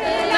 ਪੈਰ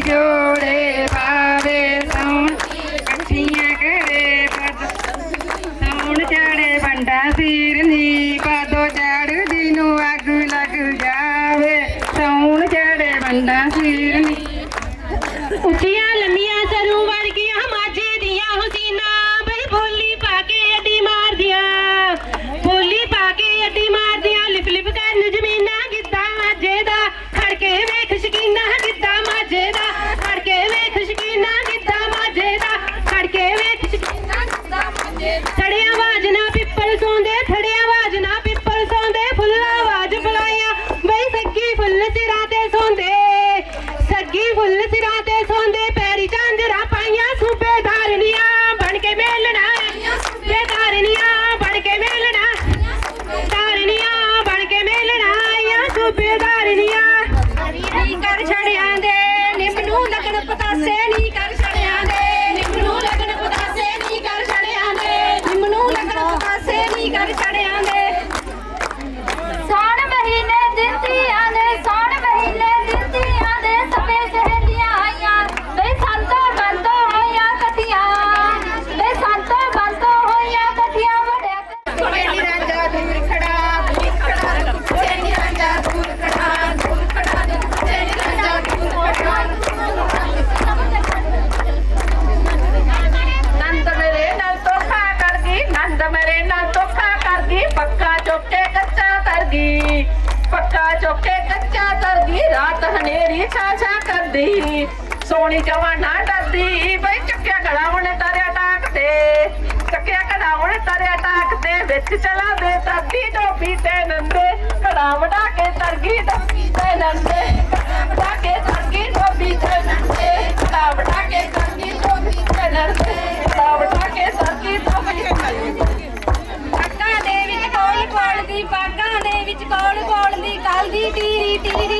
beauty പുല്ല് സിറാത്ത ਛਾ ਛਾ ਕਰਦੀ। ਸੋਹਣੀ ਜਵਾਨਾ ਡਰਦੀ। ਬਈ ਚੱਕਿਆ ਗੜਾ ਉਹਨੇ ਤਰਿਆ ਟਾਕ ਤੇ। ਚੱਕਿਆ ਘੜਾ ਉਹਨੇ ਤਰਿਆ ਟਾਕ ਤੇ। ਵਿੱਚ ਚਲਾ ਦੇ ਤਰਦੀ ਡੋਬੀ ਤੇ ਨੰਦੇ। ਘੜਾ ਵੜਾ ਕੇ ਤਰਗੀ ਡੋਬੀ ਤੇ ਨੰਦੇ। ਘੜਾ ਕੇ ਤਰਗੀ ਡੋਬੀ ਤੇ ਨੰਦੇ। ਘੜਾ ਵੜਾ ਕੇ ਤਰਗੀ ਡੋਬੀ ਤੇ ਨੰਦੇ। ਘੜਾ ਵੜਾ ਕੇ ਤਰਗੀ ਡੋਬੀ ਤੇ ਨੰਦੇ। ਪੱਗਾਂ ਦੇ ਵਿੱਚ ਕੋਲ ਕੋਲਦੀ ਪੱਗਾਂ ਦੇ ਵਿੱਚ ਕੋਲ ਕੋਲਦੀ ਕਲਦੀ ਤੀਰੀ ਤੀਰੀ ਐਣੀ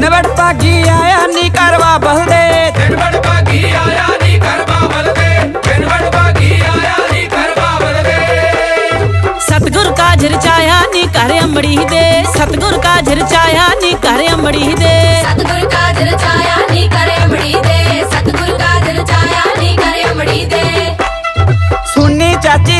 ਬਲਦੇ ਦਿਨ ਬੜ ਪਾਗੀ ਆਇਆ ਨੀ ਕਰਵਾ ਬਲਦੇ ਦਿਨ ਬੜ ਭਾਗੀ ਆਇਆ ਨੀ ਕਰਵਾ ਬਲਦੇ ਦਿਨ ਬੜ ਭਾਗੀ ਆਇਆ ਨੀ ਕਰਵਾ ਬਲਦੇ ਸਤਗੁਰ ਕਾਜ ਰਚਾਇਆ ਨੀ ਘਰ ਅੰਬੜੀ ਦੇ ਸਤਗੁਰ ਕਾਜ ਰਚਾਇਆ ਨੀ ਘਰ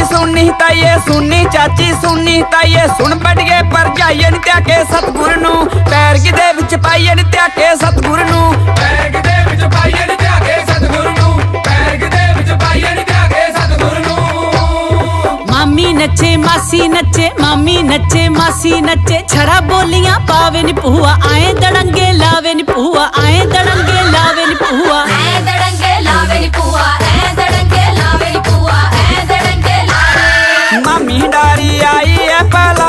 ਚਾਚੀ ਸੁਣੀ ਤਾਈਏ, ਸੁਣੀ ਚਾਚੀ, ਸੁਣੀ ਤਾਈਏ। ਸੁਣ ਬੜੀਏ ਪਰ ਜਾਈਏ ਨੀ ਤਿਆਕੇ ਸਤਗੁਰ ਨੂੰ। ਪੈਰ ਕਿਦੇ ਵਿੱਚ ਪਾਈਏ ਨੀ ਤਿਆਕੇ ਸਤਗੁਰ ਨੂੰ। ਪੈਰ ਦੇ ਵਿੱਚ ਪਾਈਏ ਨੀ ਧਿਆਗੇ ਸਤਿਗੁਰ ਨੂੰ। ਪੈਰ ਦੇ ਵਿੱਚ ਪਾਈਏ ਨੀ ਧਿਆਗੇ ਸਤਿਗੁਰ ਨੂੰ। ਮਾਮੀ ਨੱਚੇ, ਮਾਸੀ ਨੱਚੇ, ਮਾਮੀ ਨੱਚੇ, ਮਾਸੀ ਨੱਚੇ। ਛੜਾ ਬੋਲੀਆਂ ਪਾਵੇ ਨੀ ਭੂਆ, ਆਏ ਦੜੰਗੇ ਲਾਵੇ ਨੀ ਭੂਆ, ਆਏ ਦੜੰਗੇ ਲਾਵੇ ਨੀ ਭੂਆ। ਐ ਦੜੰਗੇ ਲਾਵੇ ਨੀ ਪੂਆ ਮਾਮੀ ਡਾਰੀ ਆਈ ਐ ਪਲਾ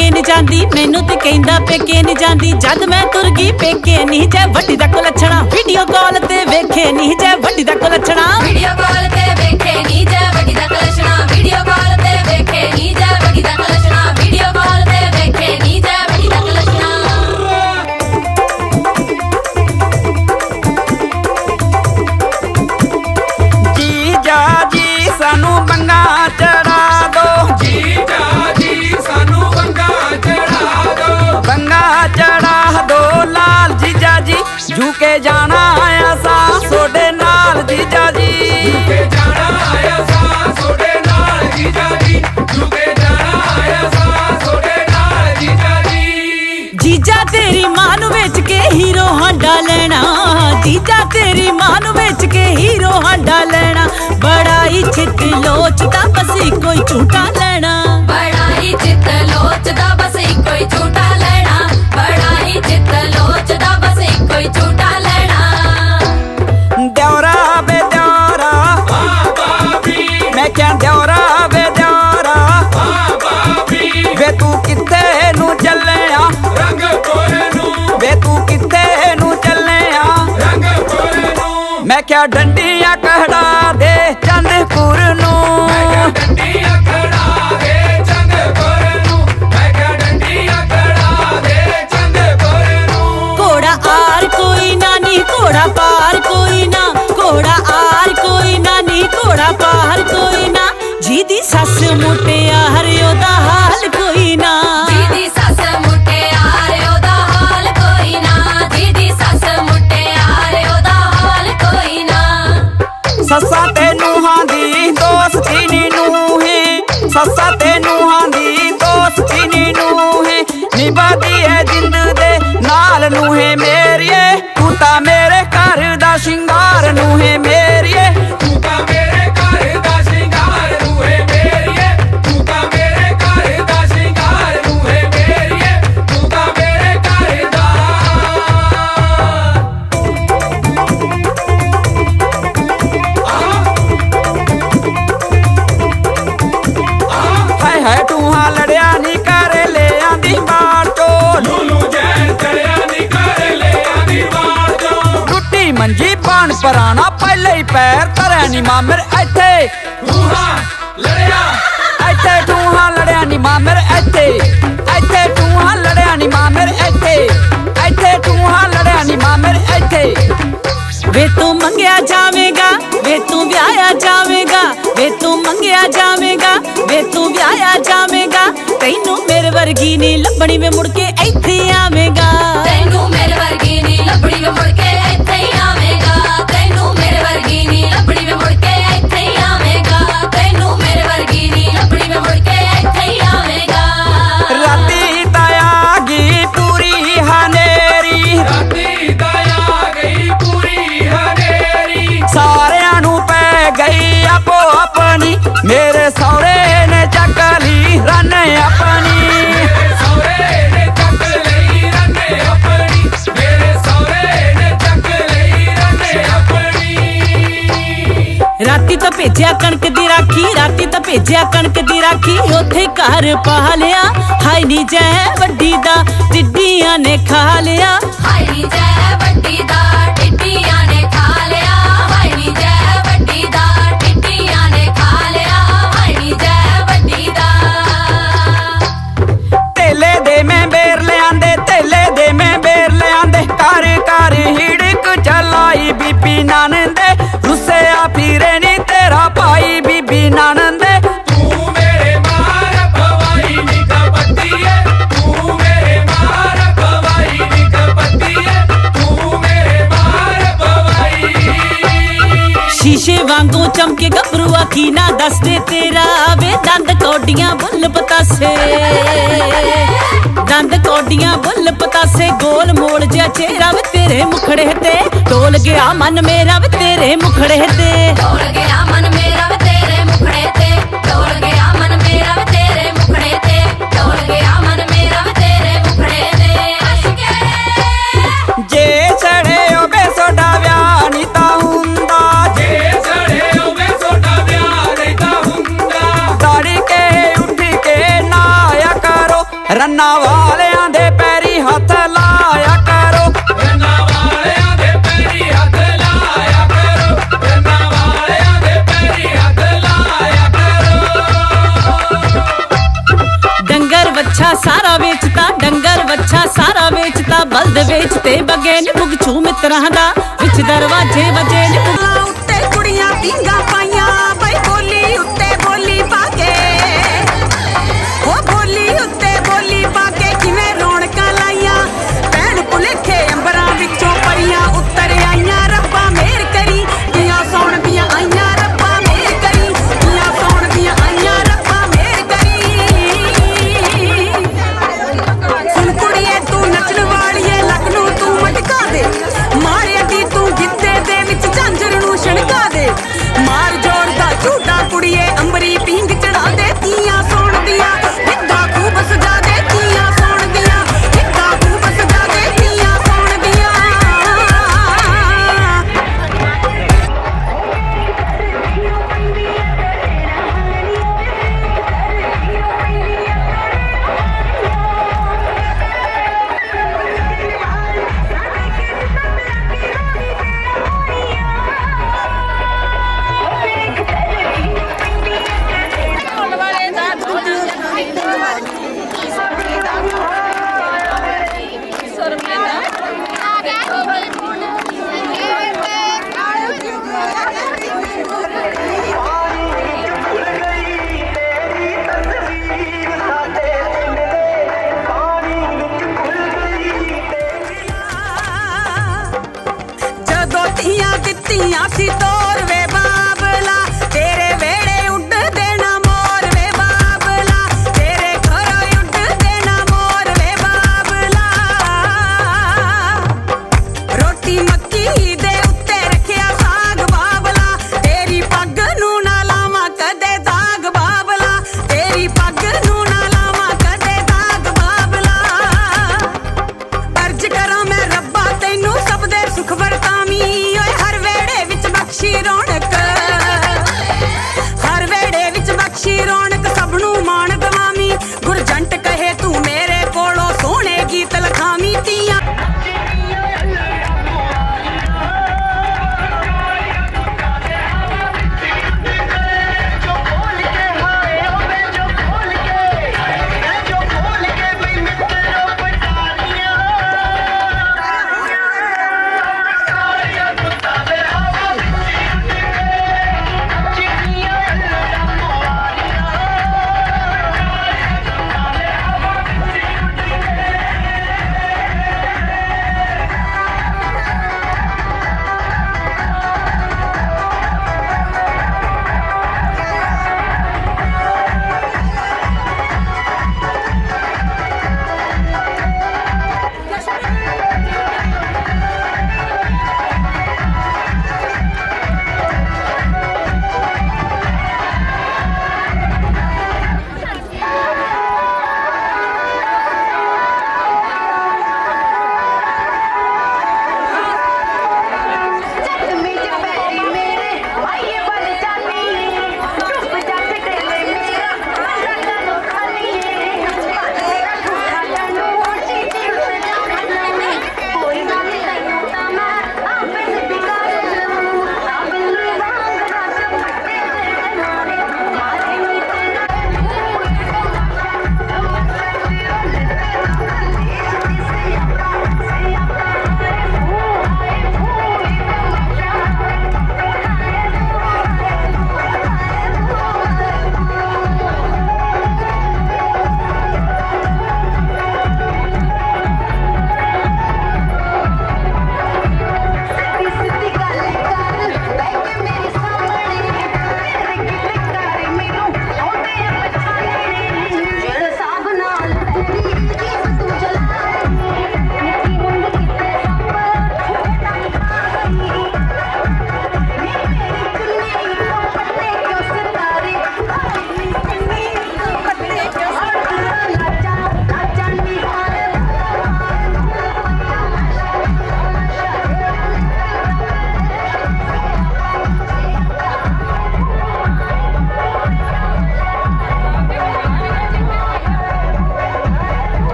ਜਾਂਦੀ, ਮੈਨੂੰ ਤੇ ਕਹਿੰਦਾ ਪੇਕੇ ਨਹੀਂ ਜਾਂਦੀ। ਜਦ ਮੈਂ ਤੁਰ ਗਈ ਪੇਕੇ ਨਹੀਂ ਜੈ, ਵੱਡੀ ਦਾ ਕੋ ਲੱਛਣਾ ਵੀਡੀਓ ਕਾਲ ਤੇ ਵੇਖੇ ਨਹੀਂ ਜੈ, ਵੱਡੀ ਦਾ ਕੋ ਲੱਛਣਾ ਵੀਡੀਓ ਕਾਲ ਝੁਕੇ ਜਾਣਾ ਆਇਆ ਸਾਂ ਤੁਹਾਡੇ ਨਾਲ ਜੀਜਾ। ਜੀ ਕੇ ਜਾਣਾ ਆਇਆ ਸਾ ਸੋਡੇ ਨਾਲ ਜੀਜਾ। ਜੀ ਝੁਕੇ ਜਾਣਾ ਆਇਆ ਸਾ ਸੋਡੇ ਨਾਲ ਜੀਜਾ। ਜੀ ਜੀਜਾ ਤੇਰੀ ਮਾਂ ਨੂੰ ਵੇਚ ਕੇ ਹੀਰੋ ਹਾਂਡਾ ਲੈਣਾ। ਜੀਜਾ ਤੇਰੀ ਮਾਂ ਨੂੰ ਵੇਚ ਕੇ ਹੀਰੋ ਹਾਂਡਾ ਲੈਣਾ। ਬੜਾ ਹੀ ਛਿੱਤ ਲੋਚਦਾ ਬਸ ਹੀ ਝੂਟਾ ਲੈਣਾ। ਬੜਾ ਹੀ ਚਿੱਤ ਲੋਚਦਾ ਬਸ ਹੀ ਝੂਟਾ ਕਿਹਾ ਡੰਡੀਆਂ ਕਹੜਾ ਦੇ ਚੰਦਪੁਰ ਨੂੰ। ਮੈਂ ਕਿਹਾ ਡੰਡੀ ਅਖੜਾ ਦੇ ਚੰਦ ਕੋਰੇ ਨੂੰ। ਮੈਂ ਕਿਹਾ ਡੰਡੀ ਅਖੜਾ ਦੇ ਚੰਦ ਕੋਰੇ ਨੂੰ। ਘੋੜਾ ਆਰ ਕੋਈ ਨਾ ਘੋੜਾ ਪਾਰ ਕੋਈ ਨਾ। ਘੋੜਾ ਆਰ ਕੋਈ ਨਾ ਘੋੜਾ ਪਾਰ ਕੋਈ ਨਾ। ਜਿਹਦੀ ਸੱਸ ਮੁਟਿਆਰ ਉਹਦਾ ਮੰਜੀ ਬਾਣ ਪਰਾਣਾ ਪਹਿਲੇ ਹੀ ਪੈਰ ਧਰਿਆ ਨੀ ਮਾਮਰ ਇੱਥੇ। ਤੂਹਾਂ ਲੜਿਆ। ਇੱਥੇ ਟੂਹਾਂ ਲੜਿਆ ਨੀ ਮਾਮਰ ਇੱਥੇ। ਇੱਥੇ ਟੂਹਾਂ ਲੜਿਆ ਨੀ ਮਾਮਰ ਇੱਥੇ। ਇੱਥੇ ਟੂਹਾਂ ਲੜਿਆ ਨੀ ਮਾਮਰ ਇੱਥੇ। ਵੇ ਤੂੰ ਮੰਗਿਆ ਜਾਵੇਂਗਾ ਵੇ ਤੂੰ ਵਿਆਹਿਆ ਜਾਵੇਂਗਾ ਵੇ ਤੂੰ ਮੰਗਿਆ ਜਾਵੇਂਗਾ ਵੇ ਤੂੰ ਵਿਆਹਿਆ ਜਾਵੇਂਗਾ। ਤੈਨੂੰ ਮੇਰੇ ਵਰਗੀ ਨਹੀਂ ਲੱਭਣੀ ਵੇ ਮੁੜ ਕੇ ਇੱਥੇ ਆਵੇਂਗਾ। ਤੈਨੂੰ ਮੇਰੇ ਵਰਗੀ ਨੀ ਲੱਭਣੀ ਵੇ ਮੁੜ ਕੇ ਭੇਜਿਆ ਕਣਕ ਦੀ ਰਾਖੀ, ਉੱਥੇ ਘਰ ਪਾ ਲਿਆ। ਹਾਈ ਨੀ ਜੈ ਵੱਡੀ ਦਾ ਟਿੱਡੀਆਂ ਨੇ ਖਾ ਲਿਆ। ਹਾਏ ਨੀ ਜੈ ਵੱਡੀ ਦਾ। ਸ਼ੀਸ਼ੇ ਵਾਂਗੂ ਚਮਕੇ ਗੱਭਰੂ ਆਖੀ ਨਾ ਦੱਸ ਤੇਰਾ ਵੇ ਦੰਦ ਕੋਡੀਆਂ ਬੁੱਲ ਪਤਾਸੇ। ਦੰਦ ਕੋਡੀਆਂ ਬੁੱਲ ਪਤਾਸੇ, ਗੋਲ ਮੋੜ ਜਿਹਾ ਚਿਹਰਾ ਵੇ ਤੇਰੇ ਮੁਖੜੇ ਤੇ। ਡੋਲ ਗਿਆ ਮਨ ਮੇਰਾ ਵੇ ਤੇਰੇ ਮੁਖੜੇ ਤੇ। ਡੋਲ ਗਿਆ ਮਨ ਮੇਰਾ ਵੇ ਤੇਰੇ ਤੇ ਬਗੇ ਨੇ ਬੁਗਚੂ ਮਿੱਤਰਾਂ ਦਾ ਵਿੱਚ ਦਰਵਾਜ਼ੇ ਵਜੇ